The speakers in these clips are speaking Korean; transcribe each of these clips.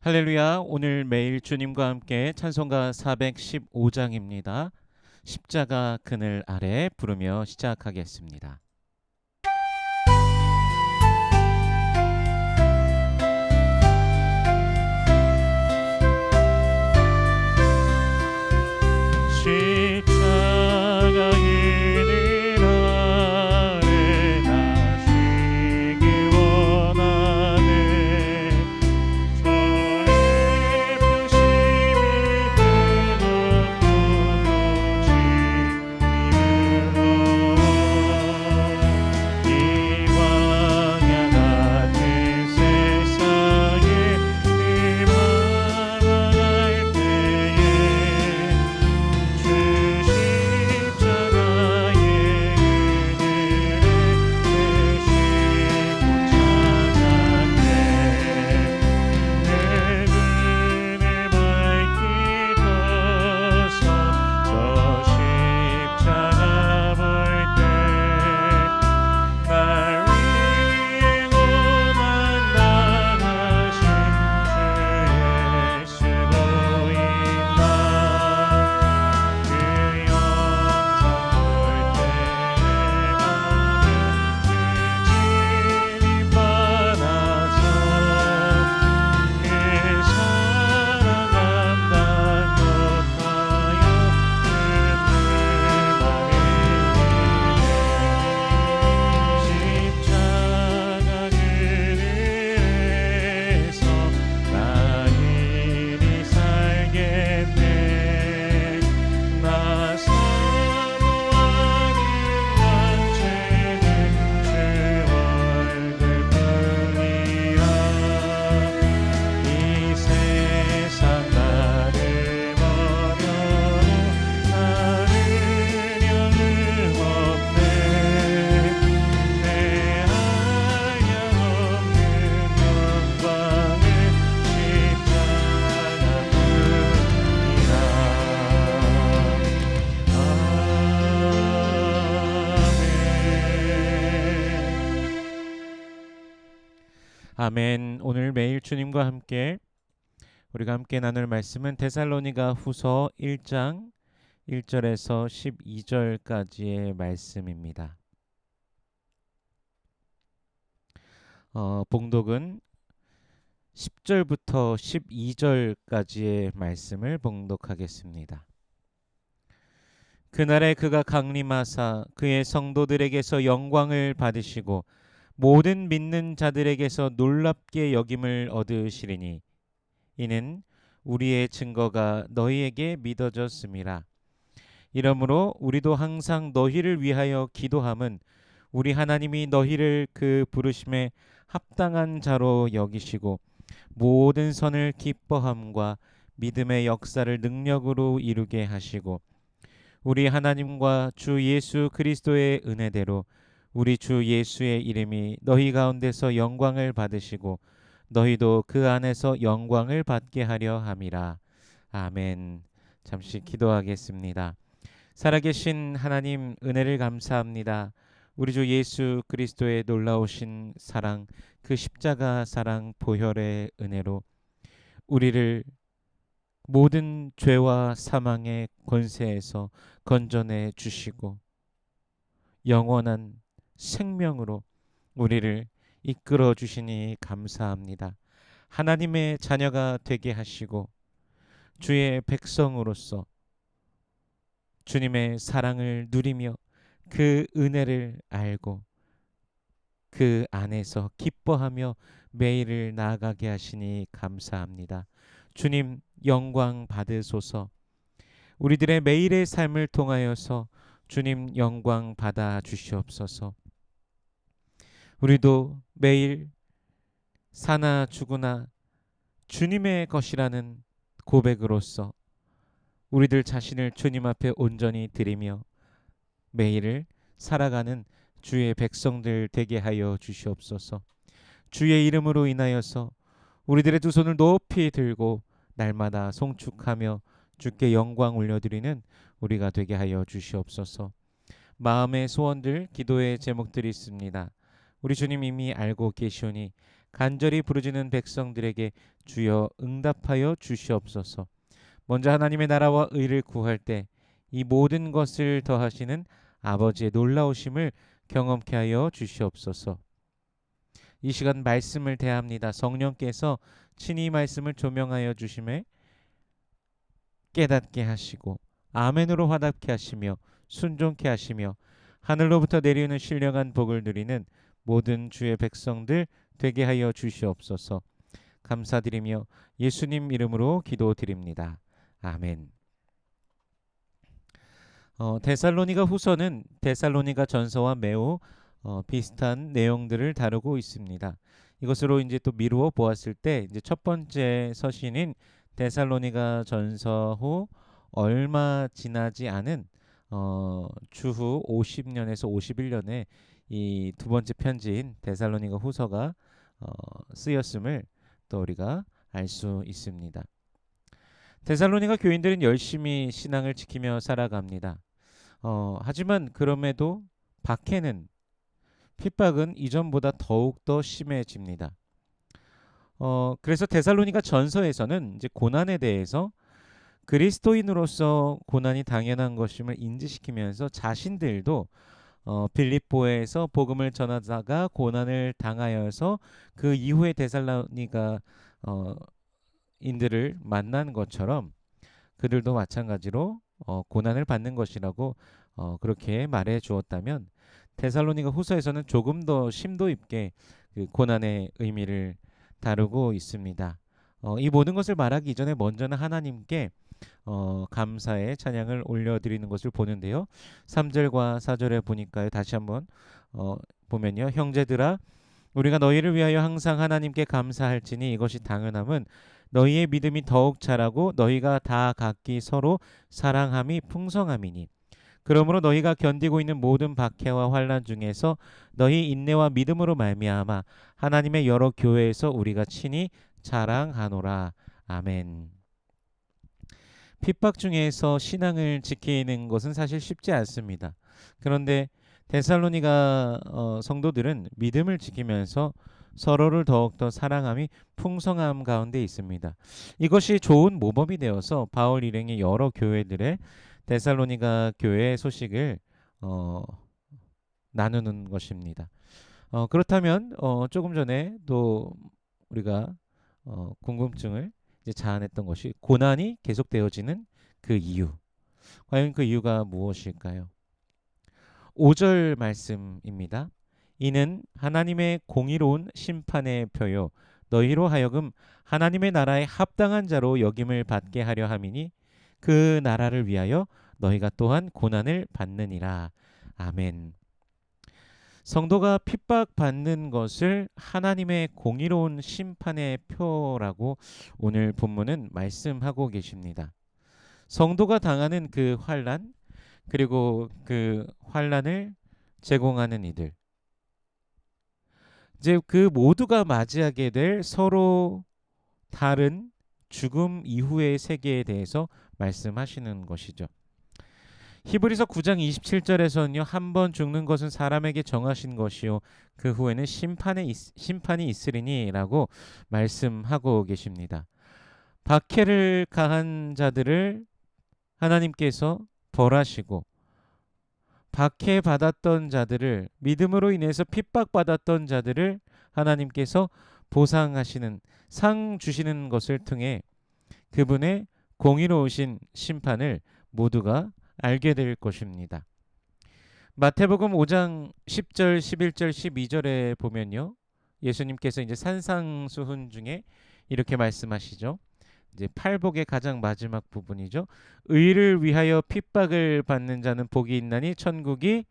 할렐루야. 오늘 매일 주님과 함께 찬송가 415장입니다. 십자가 그늘 아래 부르며 시작하겠습니다. 아멘. 오늘 매일 주님과 함께 우리가 함께 나눌 말씀은 데살로니가 후서 1장 1절에서 12절까지의 말씀입니다. 어, 봉독은 10절부터 12절까지의 말씀을 봉독하겠습니다. 그날에 그가 강림하사 그의 성도들에게서 영광을 받으시고 모든 믿는 자들에게서 놀랍게 여김을 얻으시리니 이는 우리의 증거가 너희에게 믿어졌음이라. 이러므로 우리도 항상 너희를 위하여 기도함은 우리 하나님이 너희를 그 부르심에 합당한 자로 여기시고 모든 선을 기뻐함과 믿음의 역사를 능력으로 이루게 하시고 우리 하나님과 주 예수 그리스도의 은혜대로 우리 주 예수의 이름이 너희 가운데서 영광을 받으시고 너희도 그 안에서 영광을 받게 하려 함이라. 아멘. 잠시 기도하겠습니다. 살아계신 하나님 은혜를 감사합니다. 우리 주 예수 그리스도의 놀라우신 사랑, 그 십자가 사랑 보혈의 은혜로 우리를 모든 죄와 사망의 권세에서 건져내 주시고 영원한 생명으로 우리를 이끌어 주시니 감사합니다. 하나님의 자녀가 되게 하시고 주의 백성으로서 주님의 사랑을 누리며 그 은혜를 알고 그 안에서 기뻐하며 매일을 나아가게 하시니 감사합니다. 주님 영광 받으소서. 우리들의 매일의 삶을 통하여서 주님 영광 받아 주시옵소서. 우리도 매일 사나 죽으나 주님의 것이라는 고백으로서 우리들 자신을 주님 앞에 온전히 드리며 매일을 살아가는 주의 백성들 되게 하여 주시옵소서. 주의 이름으로 인하여서 우리들의 두 손을 높이 들고 날마다 송축하며 주께 영광 올려드리는 우리가 되게 하여 주시옵소서. 마음의 소원들, 기도의 제목들이 있습니다. 우리 주님 이미 알고 계시오니 간절히 부르짖는 백성들에게 주여 응답하여 주시옵소서. 먼저 하나님의 나라와 의를 구할 때 이 모든 것을 더하시는 아버지의 놀라우심을 경험케 하여 주시옵소서. 이 시간 말씀을 대합니다. 성령께서 친히 말씀을 조명하여 주심에 깨닫게 하시고 아멘으로 화답케 하시며 순종케 하시며 하늘로부터 내리는 신령한 복을 누리는 모든 주의 백성들 되게 하여 주시옵소서. 감사드리며 예수님 이름으로 기도드립니다. 아멘. 어, 데살로니가 후서는 데살로니가 전서와 매우 어, 비슷한 내용들을 다루고 있습니다. 이것으로 이제 또 미루어 보았을 때 이제 첫 번째 서신인 데살로니가 전서 후 얼마 지나지 않은 어, 주후 50년에서 51년에 이 두 번째 편지인 데살로니가 후서가 어, 쓰였음을 또 우리가 알 수 있습니다. 데살로니가 교인들은 열심히 신앙을 지키며 살아갑니다. 어, 하지만 그럼에도 박해는 핍박은 이전보다 더욱 더 심해집니다. 어, 그래서 데살로니가 전서에서는 이제 고난에 대해서 그리스도인으로서 고난이 당연한 것임을 인지시키면서 자신들도 어, 빌립보에서 복음을 전하다가 고난을 당하여서 그 이후에 데살로니가 어, 인들을 만난 것처럼 그들도 마찬가지로 어, 고난을 받는 것이라고 어, 그렇게 말해 주었다면 데살로니가 후서에서는 조금 더 심도 있게 그 고난의 의미를 다루고 있습니다. 어, 이 모든 것을 말하기 이전에 먼저는 하나님께 어, 감사의 찬양을 올려드리는 것을 보는데요. 3절과 4절에 보니까요. 다시 한번 어, 보면요. 형제들아 우리가 너희를 위하여 항상 하나님께 감사할지니 이것이 당연함은 너희의 믿음이 더욱 자라고 너희가 다 각기 서로 사랑함이 풍성함이니 그러므로 너희가 견디고 있는 모든 박해와 환란 중에서 너희 인내와 믿음으로 말미암아 하나님의 여러 교회에서 우리가 친히 자랑하노라. 아멘. 핍박 중에서 신앙을 지키는 것은 사실 쉽지 않습니다. 그런데 데살로니가 어, 성도들은 믿음을 지키면서 서로를 더욱더 사랑함이 풍성함 가운데 있습니다. 이것이 좋은 모범이 되어서 바울 일행이 여러 교회들의 데살로니가 교회 소식을 어, 나누는 것입니다. 어, 그렇다면 어, 조금 전에 또 우리가 어, 궁금증을 이제 자아냈던 것이 고난이 계속되어지는 그 이유. 과연 그 이유가 무엇일까요? 5절 말씀입니다. 이는 하나님의 공의로운 심판의 표요 너희로 하여금 하나님의 나라에 합당한 자로 여김을 받게 하려 함이니 그 나라를 위하여 너희가 또한 고난을 받느니라. 아멘. 성도가 핍박받는 것을 하나님의 공의로운 심판의 표라고 오늘 본문은 말씀하고 계십니다. 성도가 당하는 그 환란 그리고 그 환란을 제공하는 이들 이제 그 모두가 맞이하게 될 서로 다른 죽음 이후의 세계에 대해서 말씀하시는 것이죠. 히브리서 9장 27절에서는요. 한 번 죽는 것은 사람에게 정하신 것이요 그 후에는 심판에 있, 심판이 있으리니라고 말씀하고 계십니다. 박해를 가한 자들을 하나님께서 벌하시고 박해 받았던 자들을 믿음으로 인해서 핍박 받았던 자들을 하나님께서 보상하시는 상 주시는 것을 통해 그분의 공의로우신 심판을 모두가 알게 될 것입니다. 마태복음 5장 10절, 11절, 12절에 보면요. 예수님께서 이제 산상수훈 중에 이렇게 말씀하시죠. 이제 팔복의 가장 마지막 부분이죠. 의를 위하여 핍박을 받는 자는 복이 있나니 천국이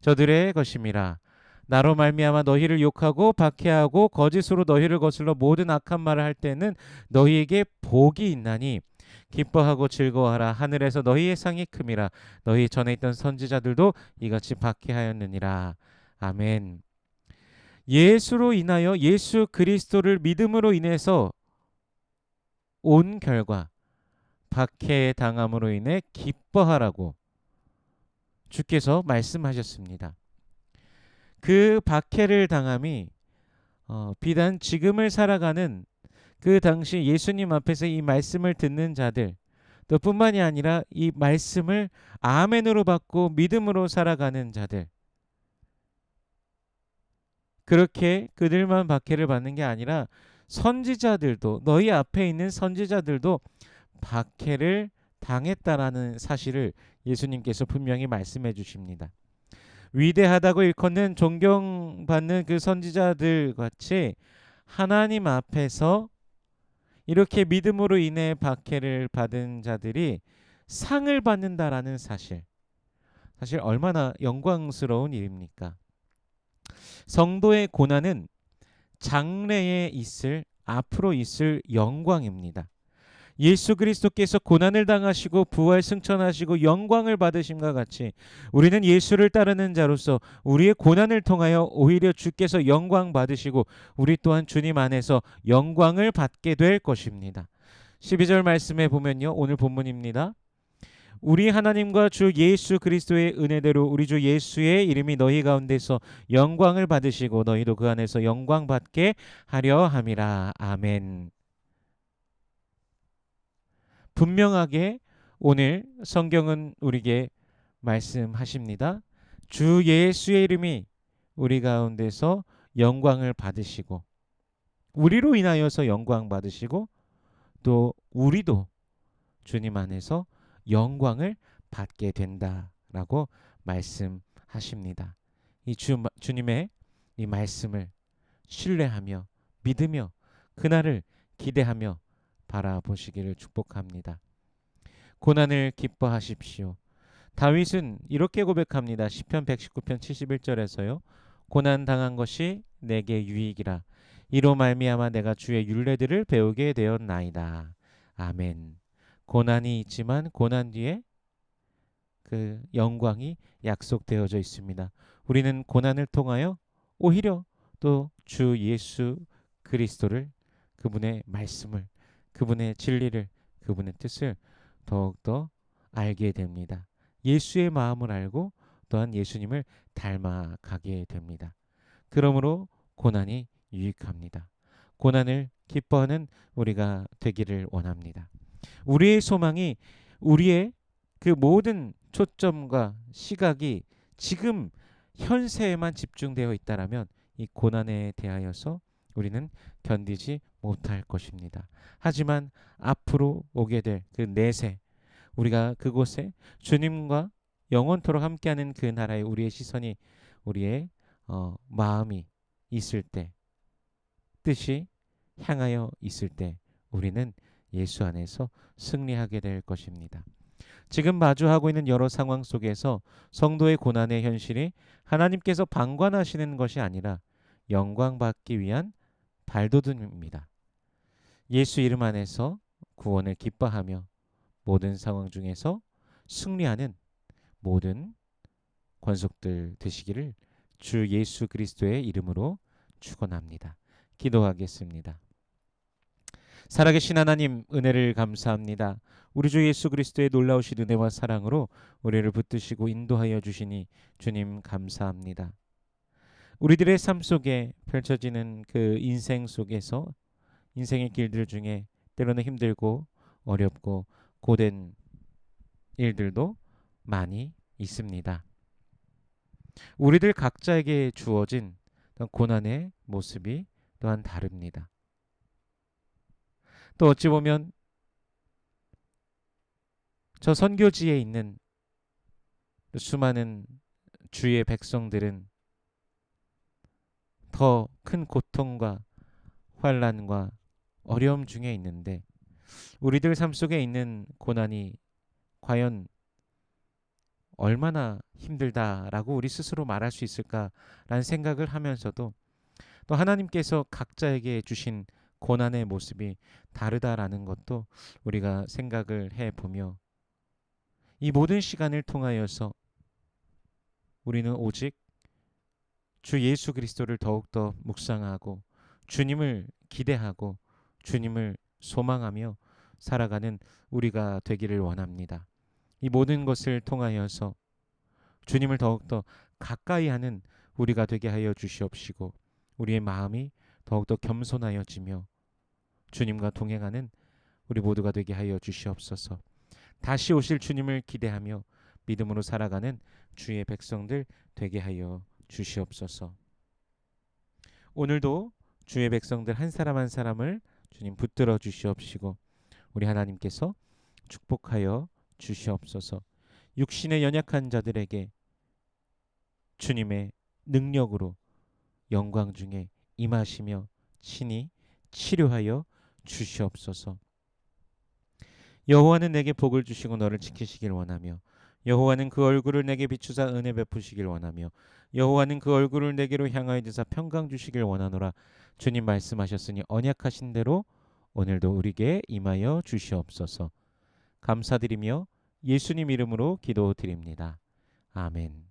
저들의 것임이라. 나로 말미암아 너희를 욕하고 박해하고 거짓으로 너희를 거슬러 모든 악한 말을 할 때는 너희에게 복이 있나니 기뻐하고 즐거워하라 하늘에서 너희의 상이 큼이라 너희 전에 있던 선지자들도 이같이 박해하였느니라 아멘. 예수로 인하여 예수 그리스도를 믿음으로 인해서 온 결과 박해 당함으로 인해 기뻐하라고 주께서 말씀하셨습니다. 그 박해를 당함이 어, 비단 지금을 살아가는 그 당시 예수님 앞에서 이 말씀을 듣는 자들 또 뿐만이 아니라 이 말씀을 아멘으로 받고 믿음으로 살아가는 자들 그렇게 그들만 박해를 받는 게 아니라 선지자들도 너희 앞에 있는 선지자들도 박해를 당했다라는 사실을 예수님께서 분명히 말씀해 주십니다. 위대하다고 일컫는 존경받는 그 선지자들 같이 하나님 앞에서 이렇게 믿음으로 인해 박해를 받은 자들이 상을 받는다라는 사실. 사실 얼마나 영광스러운 일입니까? 성도의 고난은 장래에 있을 앞으로 있을 영광입니다. 예수 그리스도께서 고난을 당하시고 부활 승천하시고 영광을 받으심과 같이 우리는 예수를 따르는 자로서 우리의 고난을 통하여 오히려 주께서 영광 받으시고 우리 또한 주님 안에서 영광을 받게 될 것입니다. 12절 말씀에 보면요. 오늘 본문입니다. 우리 하나님과 주 예수 그리스도의 은혜대로 우리 주 예수의 이름이 너희 가운데서 영광을 받으시고 너희도 그 안에서 영광 받게 하려 함이라. 아멘. 분명하게 오늘 성경은 우리에게 말씀하십니다. 주 예수의 이름이 우리 가운데서 영광을 받으시고 우리로 인하여서 영광 받으시고 또 우리도 주님 안에서 영광을 받게 된다라고 말씀하십니다. 이 주, 주님의 이 말씀을 신뢰하며 믿으며 그날을 기대하며 바라보시기를 축복합니다. 고난을 기뻐하십시오. 다윗은 이렇게 고백합니다. 시편 119편 71절에서요. 고난 당한 것이 내게 유익이라. 이로 말미암아 내가 주의 율례들을 배우게 되었나이다. 아멘. 고난이 있지만 고난 뒤에 그 영광이 약속되어져 있습니다. 우리는 고난을 통하여 오히려 또 주 예수 그리스도를 그분의 말씀을 그분의 진리를 그분의 뜻을 더욱더 알게 됩니다. 예수의 마음을 알고 또한 예수님을 닮아가게 됩니다. 그러므로 고난이 유익합니다. 고난을 기뻐하는 우리가 되기를 원합니다. 우리의 소망이 우리의 그 모든 초점과 시각이 지금 현세에만 집중되어 있다라면 이 고난에 대하여서 우리는 견디지 못할 것입니다. 하지만 앞으로 오게 될 그 내세 우리가 그곳에 주님과 영원토록 함께하는 그 나라에 우리의 시선이 우리의 어, 마음이 있을 때 뜻이 향하여 있을 때 우리는 예수 안에서 승리하게 될 것입니다. 지금 마주하고 있는 여러 상황 속에서 성도의 고난의 현실이 하나님께서 방관하시는 것이 아니라 영광 받기 위한 발돋움입니다. 예수 이름 안에서 구원을 기뻐하며 모든 상황 중에서 승리하는 모든 권속들 되시기를 주 예수 그리스도의 이름으로 축원합니다. 기도하겠습니다. 살아계신 하나님 은혜를 감사합니다. 우리 주 예수 그리스도의 놀라우신 은혜와 사랑으로 우리를 붙드시고 인도하여 주시니 주님 감사합니다. 우리들의 삶 속에 펼쳐지는 그 인생 속에서 인생의 길들 중에 때로는 힘들고 어렵고 고된 일들도 많이 있습니다. 우리들 각자에게 주어진 고난의 모습이 또한 다릅니다. 또 어찌 보면 저 선교지에 있는 수많은 주의 백성들은 더 큰 고통과 환란과 어려움 중에 있는데 우리들 삶 속에 있는 고난이 과연 얼마나 힘들다라고 우리 스스로 말할 수 있을까라는 생각을 하면서도 또 하나님께서 각자에게 주신 고난의 모습이 다르다라는 것도 우리가 생각을 해 보며 이 모든 시간을 통하여서 우리는 오직 주 예수 그리스도를 더욱더 묵상하고 주님을 기대하고 주님을 소망하며 살아가는 우리가 되기를 원합니다. 이 모든 것을 통하여서 주님을 더욱더 가까이 하는 우리가 되게 하여 주시옵시고 우리의 마음이 더욱더 겸손하여지며 주님과 동행하는 우리 모두가 되게 하여 주시옵소서. 다시 오실 주님을 기대하며 믿음으로 살아가는 주의 백성들 되게 하여 주시옵소서. 오늘도 주의 백성들 한 사람 한 사람을 주님 붙들어 주시옵시고 우리 하나님께서 축복하여 주시옵소서. 육신의 연약한 자들에게 주님의 능력으로 영광 중에 임하시며 친히 치료하여 주시옵소서. 여호와는 내게 복을 주시고 너를 지키시길 원하며 여호와는 그 얼굴을 내게 비추사 은혜 베푸시길 원하며 여호와는 그 얼굴을 내게로 향하여 드사 평강 주시길 원하노라 주님 말씀하셨으니 언약하신 대로 오늘도 우리에게 임하여 주시옵소서 감사드리며 예수님 이름으로 기도드립니다. 아멘.